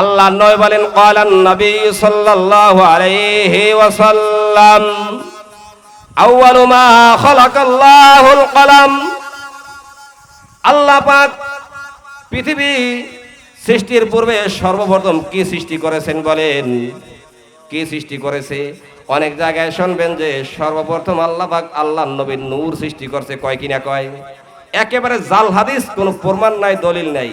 আল্লাহ নয় বলেন কালান নবী সাল্লাল্লাহু আলাইহি ওয়াসাল্লাম, আউয়ালু মা খালাকাল্লাহুল কলম। আল্লাহ পাক পৃথিবী সৃষ্টির পূর্বে সর্বপ্রথম কি সৃষ্টি করেছেন বলেন? কি সৃষ্টি করেছে? অনেক জায়গায় শুনবেন যে সর্বপ্রথম আল্লাহ পাক আল্লাহ নবীর নূর সৃষ্টি করছে, কয় কিনা কয়? একেবারে জাল হাদিস, কোনো প্রমাণ নাই, দলিল নাই।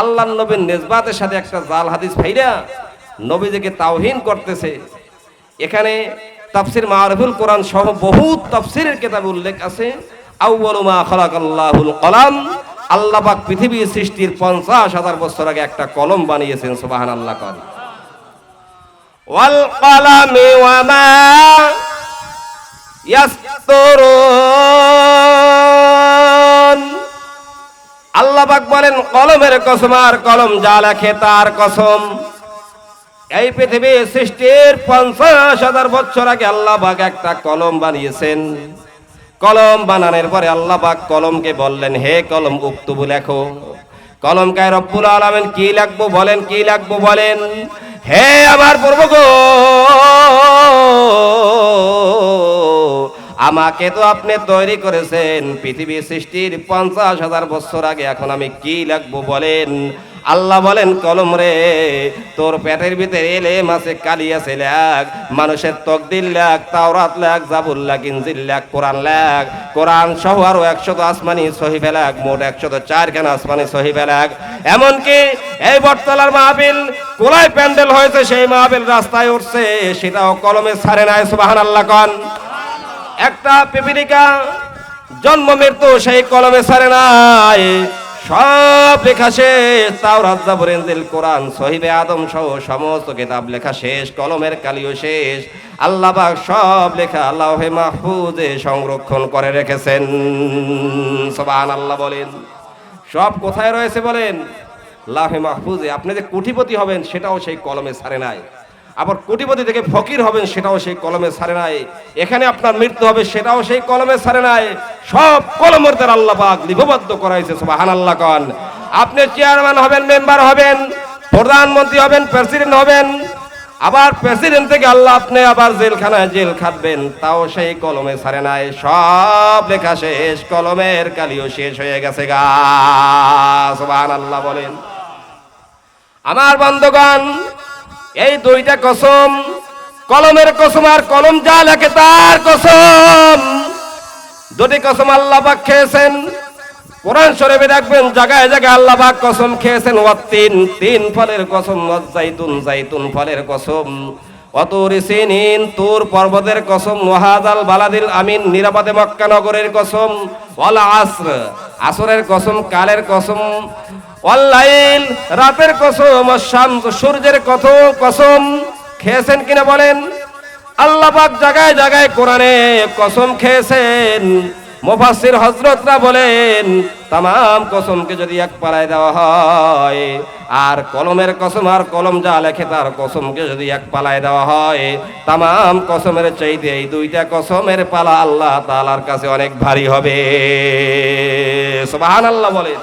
আল্লাহ নবীর নেজবাতের সাথে একটা জাল হাদিস ফাইরা নবীজিকে তাওহিন করতেছে। এখানে তাফসির মারফুল কোরআন সহ বহুত তাফসিরের কেতাব উল্লেখ আছে। আউয়ালু মা খালাকাল্লাহুল কলাম। আল্লাহ পাক পৃথিবী সৃষ্টির পঞ্চাশ হাজার বছর আগে একটা কলম বানিয়েছেন সুবাহান আল্লাহ কন। ওয়াল কলামি ওয়া মা ইয়াসতুরুন। আল্লাহ পাক বলেন, কলমের কসম আর কলম যা লেখে তার কসম। এই পৃথিবী সৃষ্টির পঞ্চাশ হাজার বছর আগে আল্লাহ পাক একটা কলম বানিয়েছেন। কলম বানানোর পরে আল্লাহ পাক কলমকে বললেন, হে কলম, উক্তুবু লেখো। কলম কায় রব্বুল আলামিন কি লাগবো বলেন, কি লাগবো বলেন? হে আমার প্রভু গো আমাকে তো আপনি তৈরি করেছেন। পৃথিবী সৃষ্টির পঞ্চাশ হাজার বছর আগে। এখন আমি কি লাগবো বলেন? আল্লাহ বলেন, কলম রে, তোর পেটের ভিতরে এলে মাসে কালি আছে লেখ মানুষের তকদির লেখ তাওরাত লেখ জাবুল লেখ ইনজিল লেখ কোরআন লেখ কোরআন সহ আরও একশত আসমানি সহি ফেলাক মোট একশত চারখানা আসমানি সহি ফেলাক এমনকি এই বটতলার মাহবিল কোলায় প্যান্ডেল হয়েছে, সেই মাহবিল রাস্তায় উঠছে, সেটাও কলমে ছাড়ে নাই সুবাহান আল্লাহ কন। একটা পিপিলিকা, জন্ম মৃত্যু সেই কলমে ছাড়ে নাই। সব লেখা শেষ তাও রাজ্জাবর ইনজিল কোরআন, সহিবে আদম সহ সমস্ত কিতাব লেখা শেষ, কলমের কালিও শেষ। আল্লাহ সব লেখা আল্লাহে মাহফুজে সংরক্ষণ করে রেখেছেন। সুবহান আল্লাহ বলেন। সব কোথায় রয়েছে বলেন? লাহে মাহফুজে। আপনি যে কোটিপতি হবেন, সেটাও সেই কলমে ছাড়ে নাই। আবার কোটিপতি থেকে ফকির হবেন, সেটাও সেই কলমে ছাড়ে নাই। এখানে আপনার মৃত্যু হবে, সেটাও সেই কলমে ছাড়ে নাই। সব কলমের দ্বারা আল্লাহ পাক লিপিবদ্ধ করাইছে সুবহান আল্লাহ কন। আপনি চেয়ারম্যান হবেন মেম্বার হবেন, প্রধানমন্ত্রী হবেন প্রেসিডেন্ট হবেন। আবার প্রেসিডেন্ট থেকে আল্লাহ আপনি আবার জেলখানায় জেল খাটবেন, তাও সেই কলমে ছাড়ে নাই। সব লেখা শেষ, কলমের কালিও শেষ হয়ে গেছে গা সুবহান আল্লাহ বলেন। আমার বন্ধগণ এই দুইটা কসম, কলমের কসম আর কলম যা লেখে তার কসম। দুটি কসম আল্লাহ পাক খেয়েছেন, কোরআন শরীফে দেখবেন জায়গায় জায়গায় আল্লাহ পাক কসম খেয়েছেন। ও তিন তিন ফলের কসম জাইতুন জাইতুন ফলের কসম। অতুর সিনিন, তুর পর্বতের কসম ওয়াহাদাল বালাদিল আমিন, নিরাপদে মক্কা নগরের কসম, ওয়াল আসর, আসরের কসম, কালের কসম অল্লাইল রাতের কসম শামস, সূর্যের কত কসম, খেয়েছেন কিনা বলেন? আল্লাহ পাক জায়গায় জায়গায় কোরআনে কসম খেয়েছেন। মুফাসসির হজরতরা বলেন তাম কসমকে যদি এক পালায় দেওয়া হয়, আর কলমের কসম আর কলম যা লেখে তার কসমকে যদি এক পালায় দেওয়া হয় তাম কসমের চাইতে এই দুইটা কসমের পালা আল্লাহ তাআলার কাছে অনেক ভারী হবে। সোবাহান সুবহানাল্লাহ বলেন।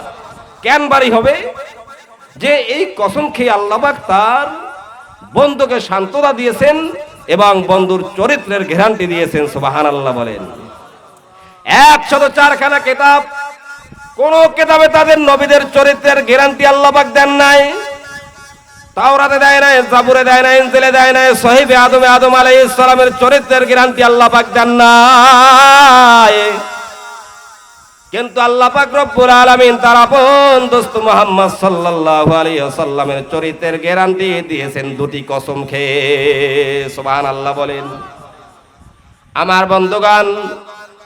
কেন বাড়ি হবে? যে এই কসম খেয়ে আল্লাহবাক তার বন্ধুকে সান্ত্বনা দিয়েছেন এবং বন্ধুর চরিত্রের গ্যারান্টি দিয়েছেন সুবাহান আল্লাহ বলেন। একশত চারখানা কেতাব। কোন কেতাবে তাদের নবীদের চরিত্রের গ্যারান্টি আল্লাহবাক দেন নাই। তাওরাতে দেয় নাই, জাবুরে দেয় নাই, ইনজিলে দেয় নাই, সহিবে আদমে আদম আলাইহিস সালামের চরিত্রের গ্যারান্টি আল্লাপাক দেন নাই। কিন্তু আল্লাহ পাক রব্বুল আলামিন তার আপন দোস্ত মুহাম্মদ সাল্লাল্লাহু আলাইহি ওয়াসাল্লামের চরিত্রের গ্যারান্টি দিয়েছেন দুটি কসম খেয়ে। সুবহানাল্লাহ বলেন। আমার বন্ধুগণ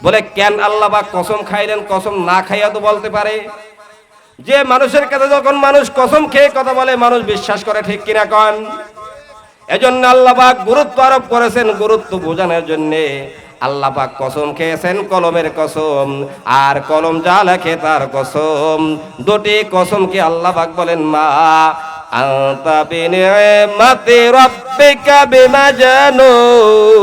বলে, কেন আল্লাহ বা কসম খাইলেন, কসম না খাইয়া তো বলতে পারে? যে মানুষের কাছে যখন মানুষ কসম খেয়ে কথা বলে, মানুষ বিশ্বাস করে, ঠিক কিনা কন? এজন্য আল্লাহ পাক গুরুত্ব আরোপ করেছেন, গুরুত্ব বোঝানোর জন্যে আল্লাহ পাক কসম খেয়েছেন, কলমের কসম। আর কলম যা লেখে তার কসম। দুটি কসমকে আল্লাহ পাক বলেন, মা আনতা বিনিমাতি রাব্বিকা বিমাজানুন।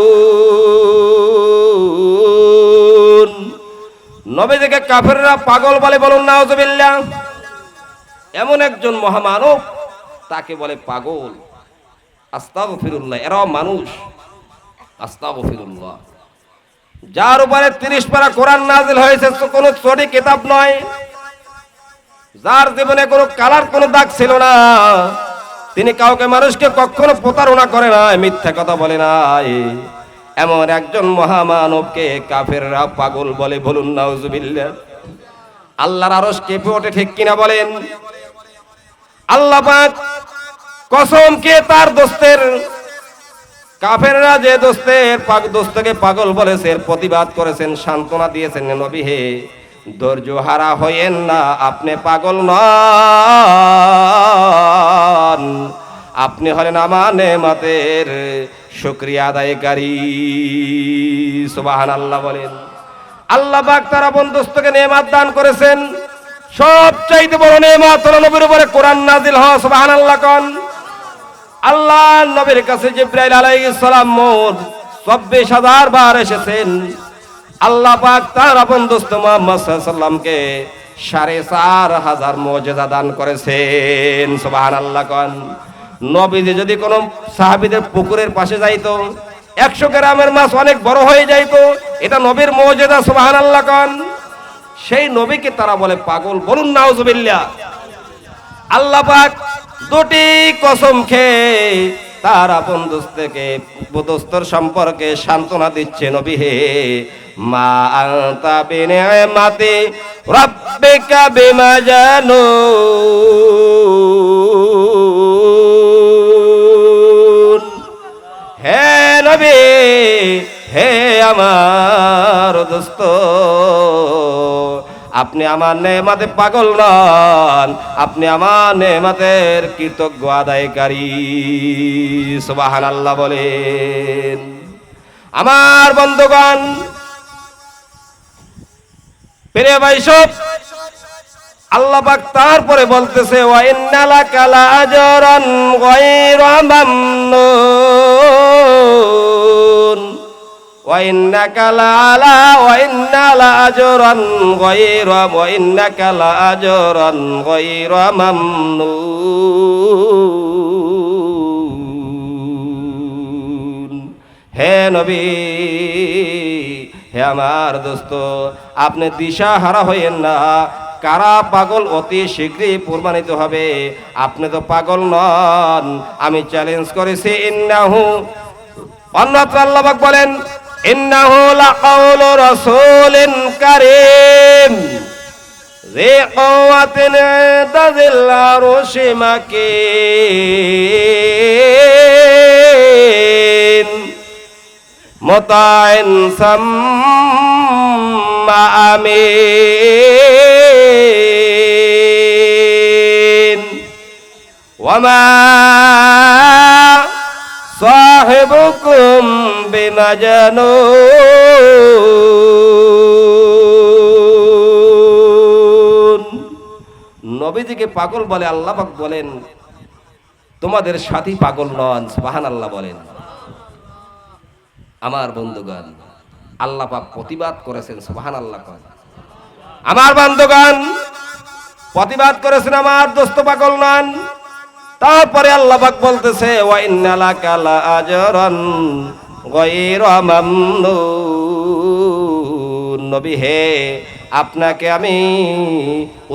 নবীজিকে কাফেররা পাগল বলে বলুন, নাউজুবিল্লাহ। এমন একজন মহামানব, তাকে বলে পাগল। আস্তাগ ফিরুল্লাহ এরাও মানুষ। আস্তাগ ফিরুল্লাহ যার উপরে তিরিশ পারা কোরআন নাজিল হয়েছে কোনো চটি কিতাব নয়। যার জীবনে কোনো কালার, কোনো দাগ ছিল না। তিনি কাউকে মানুষকে কখনো প্রতারণা করে না মিথ্যা কথা বলে নাই। এমন একজন মহামানবকে কাফেররা পাগল বলে বলুন, নাউজুবিল্লাহ। আল্লাহর আরশ কেঁপে ওঠে, ঠিক কিনা বলেন? আল্লাহ পাক কসম কে তার দোস্তের, কাফেররা যে দোস্তের পাক দোস্তকে পাগল বলেছে, এর প্রতিবাদ করেছেন, সান্ত্বনা দিয়েছেন নবী হে। ধৈর্য হারা হইয়েন না, আপনি পাগল নন। আপনি হলেন আমার নেমাতের শুক্রিয়া আদায়কারী সুবাহান আল্লাহ বলেন। আল্লাহ পাক তারা বন্ধুস্তকে নেমাত দান করেছেন। সব চাইতে বড় নেমাত হলো নবীর উপরে কোরআন নাজিল হওয়া সুবাহান আল্লাহ কন। আল্লাহ নবীর কাছে জিব্রাইল আলাইহিস সালাম মোট চব্বিশ হাজার বার এসেছেন। আল্লাহ পাক তার আপন মোহাম্মদ সাল্লামকে সাড়ে চার হাজার মর্যাদা দান করেছেন সুবাহান আল্লাহ কন। নবীজি যদি কোনো সাহাবিদের পুকুরের পাশে যাইতো, একশো গ্রামের মাছ অনেক বড় হয়ে যাইতো, এটা নবীর মর্যাদা সুবাহান আল্লাহ কন। সেই নবীকে তারা বলে, পাগল, বলুন নাউজুবিল্লাহ। আল্লাহ পাক দুটি কসম খেয়ে তার আপন দোস্তকে দোস্তর সম্পর্কে সান্ত্বনা দিচ্ছে নবী হে। মা আনতা বিনিমাতি রাব্বিকা বিমাজানুন হে নবী, হে আমার দোস্ত, আপনি আমার নেমাতে পাগল নন, আপনি আমার নেমাতের কৃতজ্ঞ আদায়কারী। সুবাহান আল্লাহ বলেন। আমার বন্ধুগণ প্রিয় ভাই সব, আল্লাহ পাক তারপরে বলতেছে, ওয়া ইন্নালা কালা আজরান গায়রা মামনুন। ওয়া ইন্নাকা লাআলা ওয়া ইন্না লাআজরান গায়রা, ওয়া ইন্নাকা লাআজরান গায়রা মামনুন। হে নবী হে আমার দোস্ত আপনি দিশা হারা হইয়েন না কারা পাগল অতি শীঘ্রই প্রমাণিত হবে আপনি তো পাগল নন আমি চ্যালেঞ্জ করেছি ইন্নাহু অন্যত্র আল্লাহবাক বলেন ইন্নাহু লাকাউলু রাসূলিন কারীম ذي قوة عند ذي العرش مكين মতায়ন আমি ওমা সাহেবকুম বিমাজানো নবীজিকে পাগল বলে আল্লাহ বলেন, তোমাদের সাথী পাগল নন আল্লাহ বলেন। আমার বন্ধুগণ, আল্লাহ পাক প্রতিবাদ করেছেন সুবহান আল্লাহ আমার বন্ধুগণ, প্রতিবাদ করেছেন আমার দোস্ত পাগল নন। তারপরে আল্লাহ পাক বলতেছে, ওয়া ইন্নালাকা লাআজরান গায়রা মামনুন। নবী হে, আপনাকে আমি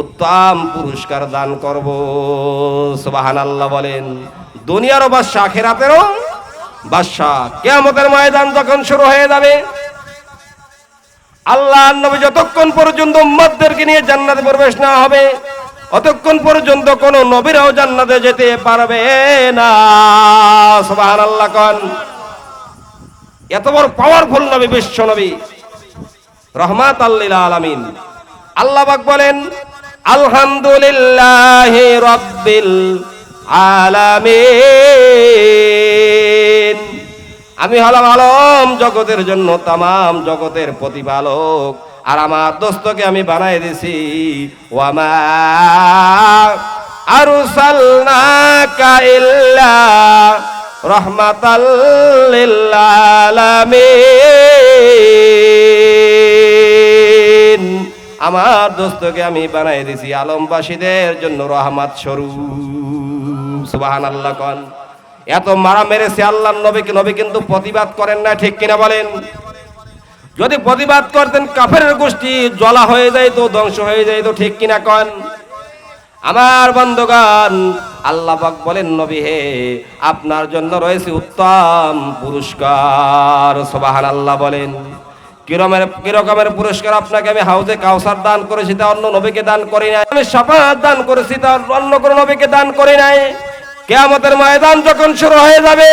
উত্তম পুরস্কার দান করব। সুবহানাল্লাহ বলেন দুনিয়ারও বাদশা আখিরাতেরও বাদশা কিয়ামতের ময়দান যখন শুরু হয়ে যাবে, আল্লাহ নবী যতক্ষণ পর্যন্ত উম্মতদেরকে নিয়ে জান্নাতে প্রবেশ না হবে, অতক্ষণ পর্যন্ত কোন নবীরাও জান্নাতে যেতে পারবে না। সুবহানাল্লাহ কন। এত বড় পাওয়ারফুল নবী, বিশ্ব নবী। রহমাত আল্লিল আলামিন। আল্লাহ পাক বলেন, আলহামদুলিল্লাহ রব্বিল আলামিন। আমি হলাম আলম জগতের জন্য তামাম জগতের প্রতিপালক। আর আমার দোস্তকে আমি বানাই দিছি। ওয়ামা লিল আলামিন আমার দোস্তকে আমি বানাই দিছি আলমবাসীদের জন্য রহমাত স্বরূপ। সুবাহান আল্লাহ কন। এত মারা মেরেছে আল্লাহ নবীকে, নবী কিন্তু প্রতিবাদ করেন না, ঠিক কিনা বলেন? যদি প্রতিবাদ করতেন কাফের গোষ্ঠী জলা হয়ে যায় তো ধ্বংস হয়ে যায় তো ঠিক কিনা কন? আমার বন্ধগান আল্লাহ পাক বলেন, নবী হে, আপনার জন্য রয়েছে উত্তম পুরস্কার সোবাহান আল্লাহ বলেন। কিরমের, কিরকমের পুরস্কার আপনাকে আমি হাউজে কাউসার দান করেছি, তা অন্য নবীকে দান করি নাই। আমি সাফাত দান করেছি, তা অন্য কোনো নবীকে দান করি নাই। কেয়ামতের ময়দান যখন শুরু হয়ে যাবে,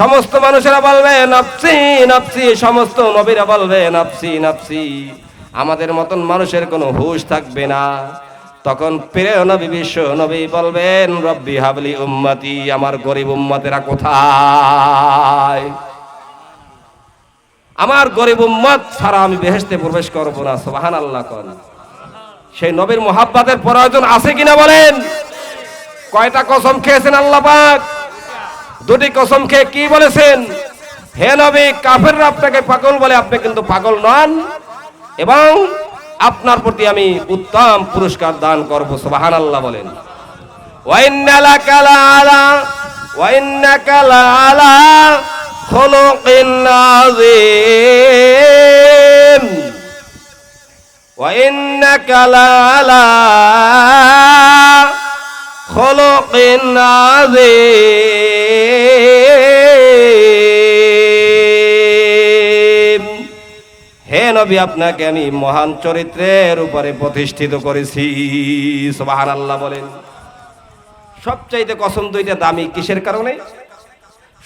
সমস্ত মানুষেরা বলবে নাপসি নাপসি সমস্ত নবীরা বলবে নাপসি নাপসি আমাদের মতন মানুষের কোনো হুঁশ থাকবে না। তখন প্রিয় বিশ্ব নবী বলবেন, রব্বি হাবলি উম্মতি, আমার গরিব উম্মতেরা কোথায়? আমার গরিব উম্মত ছাড়া আমি বেহেশতে প্রবেশ করব না সুবহান আল্লাহ কন। সেই নবীর মোহাব্বাতের প্রয়োজন আছে কিনা বলেন? কয়টা কসম খেয়েছেন আল্লাহ পাক? দুটি কসম খেয়ে কি বলেছেন? হে নবী, কাফেররা আপনাকে পাগল বলে আপনি কিন্তু পাগল নন। এবং আপনার প্রতি আমি উত্তম পুরস্কার দান করব সুবাহান আল্লাহ বলেন। ওয়াইন্নালাকা লাআলা খুলুকিন নাযীম হে নবী, আপনাকে আমি মহান চরিত্রের উপরে প্রতিষ্ঠিত করেছি। সুবাহান আল্লাহ বলেন। সবচাইতে কসম দুইটা দামি কিসের কারণে?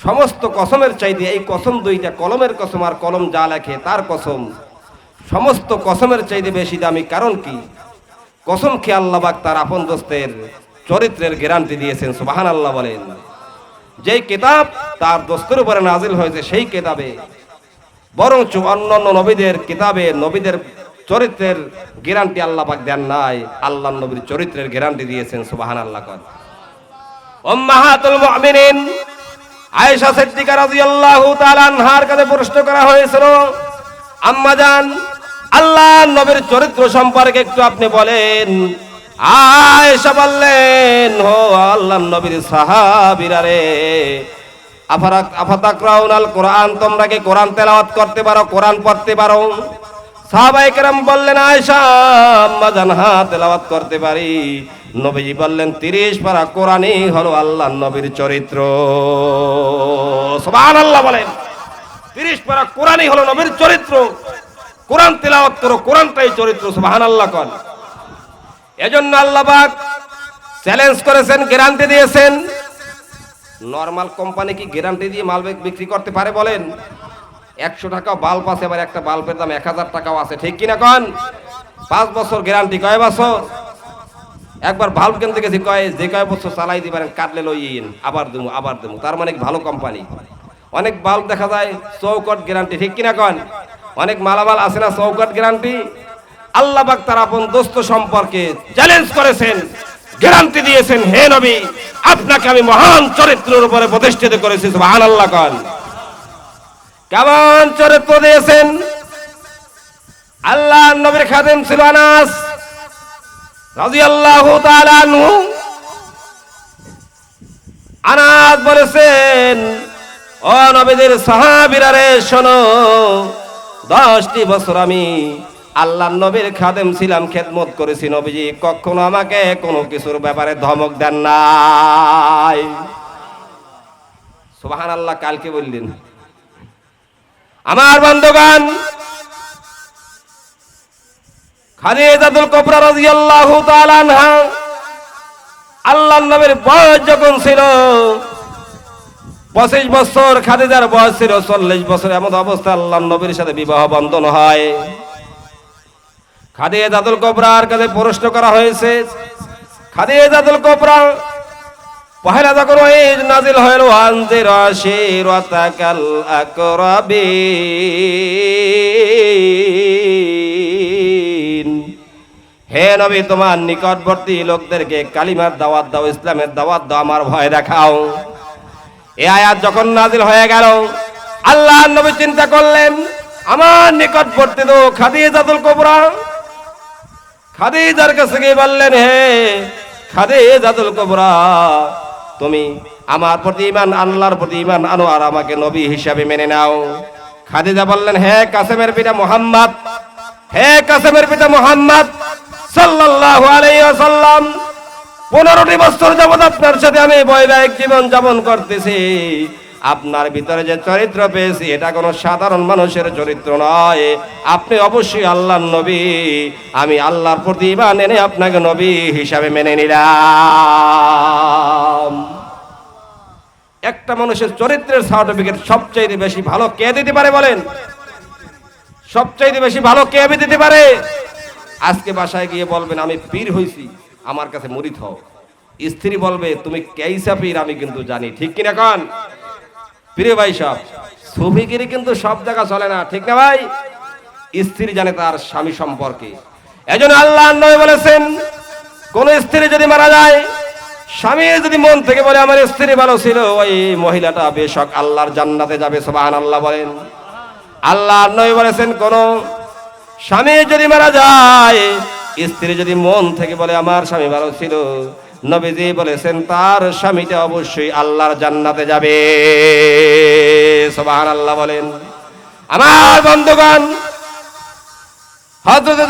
সমস্ত কসমের চাইতে এই কসম দুইটা কলমের কসম আর কলম যা লেখে তার কসম। সমস্ত কসমের চাইতে বেশি দামি কারণ কি? কসম খেয়ে আল্লাহবাক তার আপন দোস্তের চরিত্রের গ্যারান্টি দিয়েছেন সুবাহান আল্লাহ বলেন। যেই কিতাব তার দোস্তের উপরে নাজিল হয়েছে, সেই কিতাবে। বরঞ্চ অন্যান্য নবীদের কিতাবে নবীদের চরিত্রের গ্যারান্টি আল্লাহ পাক দেন নাই। আল্লাহ নবীর চরিত্রের গ্যারান্টি দিয়েছেন সুবাহান আল্লাহ কর উম্মাহাতুল মুমিনিন, আয়েশা সিদ্দিকা রাদিয়াল্লাহু তাআলা আনহার কাছে প্রশ্ন করা হয়েছিল, আম্মা জান, আল্লাহ নবীর চরিত্র সম্পর্কে একটু আপনি বলেন। আয়েশা বললেন হো আল্লাহ, নবীর সাহাবীরা রে আফারাক আফাতাকরাউনাল কোরআন, তোমরা কি কোরআন তেলাওয়াত করতে পারো, কোরআন পড়তে পারো? সাহাবায়ে কেরাম বললেন, আয়েশা, আম্মা জান হ্যাঁ তেলাওয়াত করতে পারি। নবীজি বললেন 30 পারা কোরআনই হলো আল্লাহর নবীর চরিত্র। সুবহানাল্লাহ বলেন 30 পারা কোরআনই হলো নবীর চরিত্র। কোরআন তেলাওয়াত করো, কোরআনটাই চরিত্র, সুবহানাল্লাহ কন। এজন্য আল্লাহ পাক চ্যালেঞ্জ করেছেন গ্যারান্টি দিয়েছেন। নর্মাল কোম্পানি কি গ্যারান্টি দিয়ে মাল বিক- বিক্রি করতে পারে বলেন? একশো টাকা বাল্ব আছে, এবার একটা বাল্বের দাম এক হাজার টাকাও আছে, ঠিক কিনা কন? পাঁচ বছর গ্যারান্টি কয় বছর? একবার বাল্ব কিনতে গেছি, কয়, যে কয় বছর চালাই দিবেন কাটলে লইয়েন আবার দেবো আবার দেবো তার মানে ভালো কোম্পানি অনেক বাল্ব দেখা যায়, চৌকট গ্যারান্টি ঠিক কিনা কন? অনেক মালামাল আছে না, চৌকট গ্যারান্টি আল্লাহ তার আপন দোস্ত সম্পর্কে চ্যালেঞ্জ করেছেন গ্যারান্টি দিয়েছেন, হে নবী, আপনাকে আমি মহান চরিত্রের উপরে প্রতিষ্ঠিত করেছি, সুবহানাল্লাহ কন। কেমন চরিত্র দিয়েছেন? আল্লাহ নবীর খাদেম ছিল আনাস তাআলা আনহু। আনাস বলেছেন, ও নবীদের সাহাবীরা রে শোনো, দশটি বছর আমি আল্লাহ নবীর খাদেম ছিলাম, খেদমত করেছি নবীজি। কখনো আমাকে কোনো কিছুর ব্যাপারে ধমক দেন নাই। সুবাহান আল্লাহ কালকে বললেন। আমার বন্ধুগান খাদিজাতুল কুবরা রাদিয়াল্লাহু তাআলা আনহা, আল্লাহর নবীর বয়স যখন ছিল, পঁচিশ বছর, খাদিজার বয়স ছিল চল্লিশ বছর এমন অবস্থা আল্লাহ নবীর সাথে বিবাহ বন্ধন হয়। খাদিজাতুল কুবরার কাছে প্রশ্ন করা হয়েছে, খাদিজাতুল কুবরা পহেলা যখন ওই নাজিল হইল আনজির আশিরাতাকাল আকরাবিন হে নবী, তোমার নিকটবর্তী লোকদেরকে কালিমার দাওয়াত দাও, ইসলামের দাওয়াত দাও, আমার ভয় দেখাও। এ আয়াত যখন নাজিল হয়ে গেল, আল্লাহ নবী চিন্তা করলেন, আমার নিকটবর্তী তো খাদিজাতুল কুবরা খাদিজার কাছে গিয়ে বললেন, হে খাদিজাতুল কুবরা, তুমি আমার প্রতি ইমান আল্লাহর প্রতি ইমান আনো আর আমাকে নবী হিসাবে মেনে নাও। খাদিজা বললেন, হে কাসেমের পিতা মোহাম্মদ, হে কাসেমের পিতা মোহাম্মদ, সাল্লাল্লাহু আলাইহি ওয়াসাল্লাম, পনেরোটি বছর যাবৎ আপনার সাথে আমি বৈবাহিক জীবন যাপন করতেছি। আপনার ভিতরে যে চরিত্র পেয়েছি, এটা কোনো সাধারণ মানুষের চরিত্র নয়। আপনি অবশ্যই আল্লাহর নবী। আমি আল্লাহর প্রতি ইমান এনে আপনাকে নবী হিসাবে মেনে নিলাম। একটা মানুষের চরিত্রের সার্টিফিকেট সবচাইতে বেশি ভালো কে দিতে পারে বলেন? সবচাইতে বেশি ভালো কে দিতে পারে? আজকে বাসায় গিয়ে বলবেন, আমি পীর হইছি, আমার কাছে মুরিদ হও স্ত্রী বলবে, তুমি কেইসা পীর আমি কিন্তু জানি। ঠিক কিনা কন? প্রিয় ভাই সব সুফিগিরি কিন্তু সব জায়গা চলে না, ঠিক না ভাই? স্ত্রী জানে তার স্বামী সম্পর্কে। এজন্য আল্লাহ নয় বলেছেন, কোন স্ত্রী যদি মারা যায়, স্বামী যদি মন থেকে বলে, আমার স্ত্রী ভালো ছিল, ওই মহিলাটা বেশক আল্লাহর জান্নাতে যাবে সুবহান আল্লাহ বলেন। আল্লাহ নয় বলেছেন, কোন স্বামী যদি মারা যায়, স্ত্রী যদি মন থেকে বলে, আমার স্বামী ভালো ছিল নবীজি বলেছেন, তার স্বামীটা অবশ্যই আল্লাহর জান্নাতে যাবে। সুবহান আল্লাহ বলেন। আমার বন্ধুগণ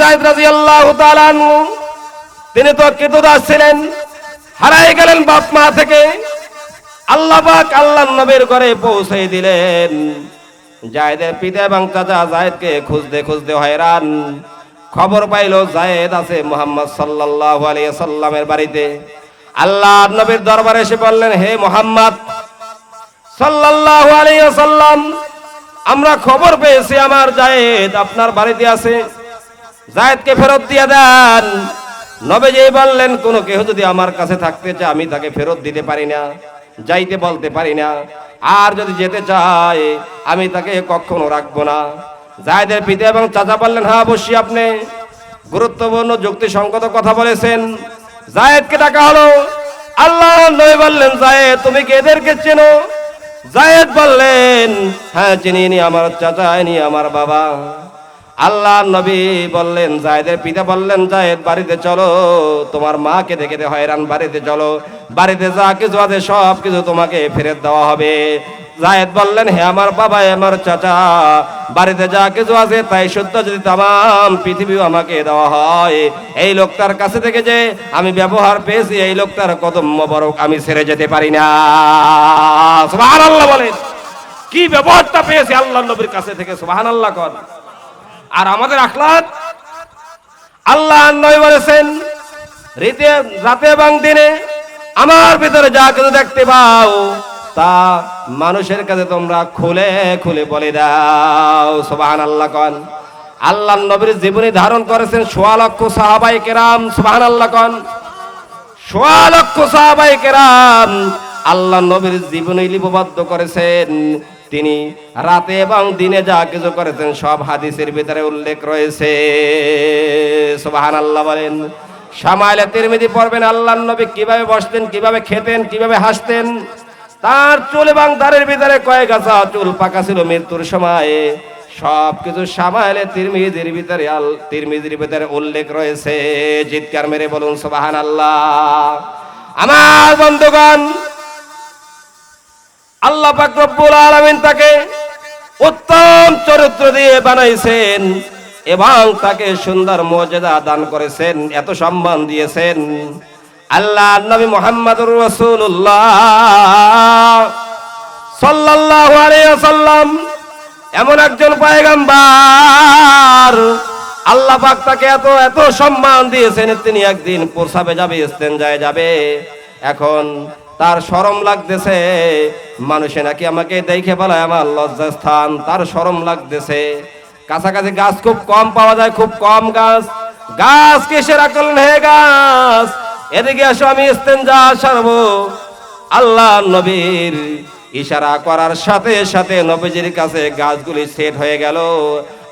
যায়েদ রাদিয়াল্লাহু তাআলা আনহু, তিনি তো কৃতদাস ছিলেন, হারাই গেলেন বাপ মা থেকে। আল্লাহ পাক আল্লাহ নবীর ঘরে পৌঁছে দিলেন। জায়েদের পিতা এবং চাচা জায়েদকে খুঁজতে খুঁজতে হয়রান। খবর পাইল জায়েদ আছে মোহাম্মদ সাল্লাল্লাহু আলাইহি সাল্লামের বাড়িতে। আল্লাহ নবীর দরবারে এসে বললেন, হে মোহাম্মদ, সাল্লাল্লাহু আলাইহি সাল্লাম আমরা খবর পেয়েছি আমার জায়েদ আপনার বাড়িতে আছে। জায়েদকে ফেরত দিয়ে দেন। নবীজি বললেন, কোনো কেউ যদি আমার কাছে থাকতে চায়, আমি তাকে ফেরত দিতে পারি না, যাইতে বলতে পারি না। আর যদি যেতে চায়, আমি তাকে কখনো রাখব না। জায়েদের পিতা এবং চাচা বললেন হ্যাঁ অবশ্যই আপনি গুরুত্বপূর্ণ যুক্তিসঙ্গত কথা বলেছেন। জায়েদকে ডাকা হলো। আল্লাহ নবী বললেন, জায়েদ, তুমি কি এদেরকে চেনো? জায়েদ বললেন হ্যাঁ চিনি নি, আমার চাচা ইনি আমার বাবা। আল্লাহ নবী বললেন, জায়েদের পিতা বললেন, জায়েদ, বাড়িতে চলো। তোমার মাকে দেখে হয়রান, বাড়িতে চলো। বাড়িতে যা কিছু আছে সব কিছু তোমাকে ফেরত দেওয়া হবে। জায়েদ বললেন, হে আমার বাবা আমার চাচা, বাড়িতে যা কিছু আছে তাই সত্য যদি তাম পৃথিবী আমাকে দেওয়া হয়। এই লোকটার কাছে থেকে যে আমি ব্যবহার পেয়েছি, এই লোকটার কত মোবারক আমি ছেড়ে যেতে পারি না। সুবহানাল্লাহ বলেন। কি ব্যবহারটা পেয়েছি আল্লাহ নবীর কাছে থেকে, সুবহানাল্লাহ কর আর আমাদের আখলাক আল্লাহ নয় বলেছেন, রীতে, রাতে এবং দিনে আমার ভিতরে যা কিছু দেখতে পাও তা মানুষের কাছে তোমরা খুলে খুলে বলে দাও সুবাহান আল্লাহ কন। আল্লাহ নবীর জীবনী ধারণ করেছেন সোয়া লক্ষ সাহাবাই কেরাম সুবাহান আল্লাহ কন। সোয়া লক্ষ সাহাবাই কেরাম আল্লাহ নবীর জীবনী লিপিবদ্ধ করেছেন। তিনি রাতে এবং দিনে যা কিছু করেছেন সব হাদিসের ভিতরে উল্লেখ রয়েছে সুবাহান আল্লাহ বলেন। সামাইলে তিরমিদি পড়বেন, আল্লাহ নবী কীভাবে বসতেন, কীভাবে খেতেন, কীভাবে হাসতেন তার চুল এবং দাঁড়ের ভিতরে কয়েক গাছা চুল পাকা ছিল মৃত্যুর সময়ে। সব কিছু সামাইলে তিরমিজির ভিতরে আল তিরমিজির ভিতরে উল্লেখ রয়েছে। চিৎকার মেরে বলুন সুবাহান আল্লাহ আমার বন্ধুগণ, আল্লাহ পাক রব্বুল আলামিন তাকে উত্তম চরিত্র দিয়ে বানাইছেন এবং তাকে সুন্দর মর্যাদা দান করেছেন, এত সম্মান দিয়েছেন। আল্লাহ নবী মোহাম্মদুর রাসূলুল্লাহ সাল্লাল্লাহু এমন একজন পয়গম্বর। আল্লাহ পাক তাকে এত এত সম্মান দিয়েছেন, তিনি একদিন প্রসাবে যাবে ইস্তেঞ্জায় যাবে। এখন তার শরম লাগতেছে। মানুষে নাকি আমাকে দেখে বলায় আমার লজ্জাস্থান, তার শরম লাগতেছে। কাছাকাছি গাছ খুব কম পাওয়া যায়, খুব কম গাছ। গাছ কিসের আকলন হে গাছ! এদিকে আসো, আমি ইস্তেঞ্জা সারবো। আল্লাহ নবীর ইশারা করার সাথে সাথে নবীজির কাছে গাছগুলি সেট হয়ে গেল।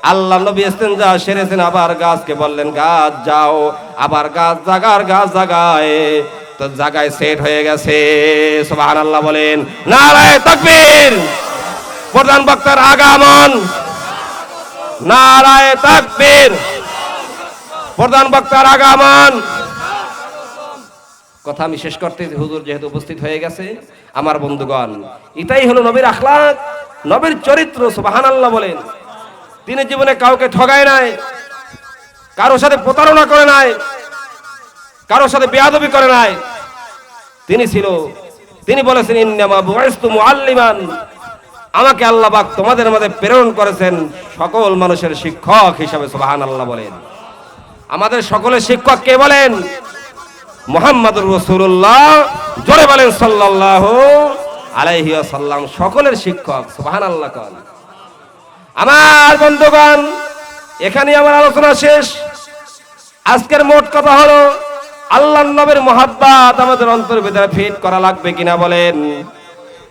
আল্লাহ নবী ইস্তেঞ্জা সেরেছেন, আবার গাছকে বললেন, গাছ যাও। আবার গাছ জাগার গাছ জাগায়, তো জায়গায় সেট হয়ে গেছে। সুবহান আল্লাহ বলেন, নারায় তাকবীর। প্রধান বক্তার আগমন। নারায় তাকবীর। প্রধান বক্তার আগামান। কথা আমি শেষ করতে হুজুর যেহেতু উপস্থিত হয়ে গেছে, আমার বন্ধুগণ, এটাই হলো নবীর আখলাক। নবীর চরিত্র সুবাহান আল্লাহ বলেন। তিনি জীবনে কাউকে ঠগায় নাই, কারোর সাথে প্রতারণা করে নাই, কারোর সাথে বেয়াদবি করে নাই। তিনি ছিল, তিনি বলেছেন, ইন্নামা বুআইস্তু মুআল্লিমান। আমাকে আল্লাহ পাক তোমাদের মধ্যে প্রেরণ করেছেন সকল মানুষের শিক্ষক হিসাবে, সুবহানাল্লাহ বলেন। আমাদের সকলের শিক্ষক কে বলেন? মোহাম্মদুর রসুল্লাহ জোরে বলেন সাল্লাল্লাহু আলাইহি সাল্লাম সকলের শিক্ষক, সুবহানাল্লাহ কন। আমার বন্ধুগণ এখানে আমার আলোচনা শেষ। আজকের মোট কথা হলো আল্লাহ নবীর মহাব্বাত আমাদের অন্তর ভিতরে ফিট করা লাগবে কিনা বলেন?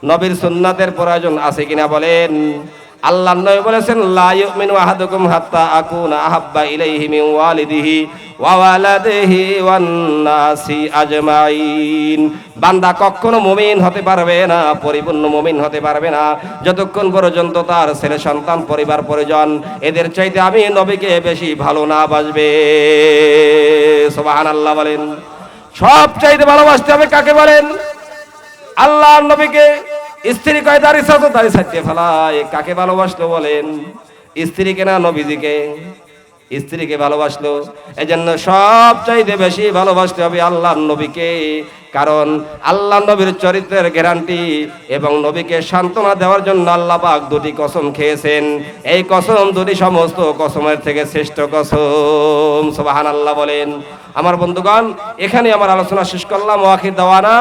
নবীর সুন্নাতের প্রয়োজন আছে কিনা বলেন? আল্লাহ নবী বলেছেন, লা ইউমিনু আহাদুকুম হাত্তা আকুনা আহাব্বা ইলাইহি মিন ওয়ালিদিহি ওয়া ওয়ালাদিহি ওয়ান নাসি আজমাইন। বান্দা কখনো মুমিন হতে পারবে না, পরিপূর্ণ মুমিন হতে পারবে না। যতক্ষণ পর্যন্ত তার ছেলে, সন্তান, পরিবার, পরিজন এদের চাইতে আমি নবীকে বেশি ভালো না বাসবে। সুবহানাল্লাহ বলেন। সব চাইতে ভালোবাসতে হবে কাকে বলেন? আল্লাহ নবীকে। স্ত্রী কয় দাঁড়িয়ে তো দাঁড়িয়ে ছাড়িয়ে ফেলায় কাকে ভালোবাসলো বলেন? স্ত্রীকে না নবীজিকে? স্ত্রীকে ভালোবাসলো। এজন্য সব চাইতে বেশি ভালোবাসতে হবে আল্লাহ নবীকে। কারণ আল্লাহ নবীর চরিত্রের গ্যারান্টি এবং নবীকে সান্ত্বনা দেওয়ার জন্য আল্লাহ পাক দুটি কসম খেয়েছেন। এই কসম দুটি সমস্ত কসমের থেকে শ্রেষ্ঠ কসম। সুবাহান আল্লাহ বলেন। আমার বন্ধুগণ, এখানে আমার আলোচনা শেষ করলাম। ওয়াকিদ দেওয়ানা।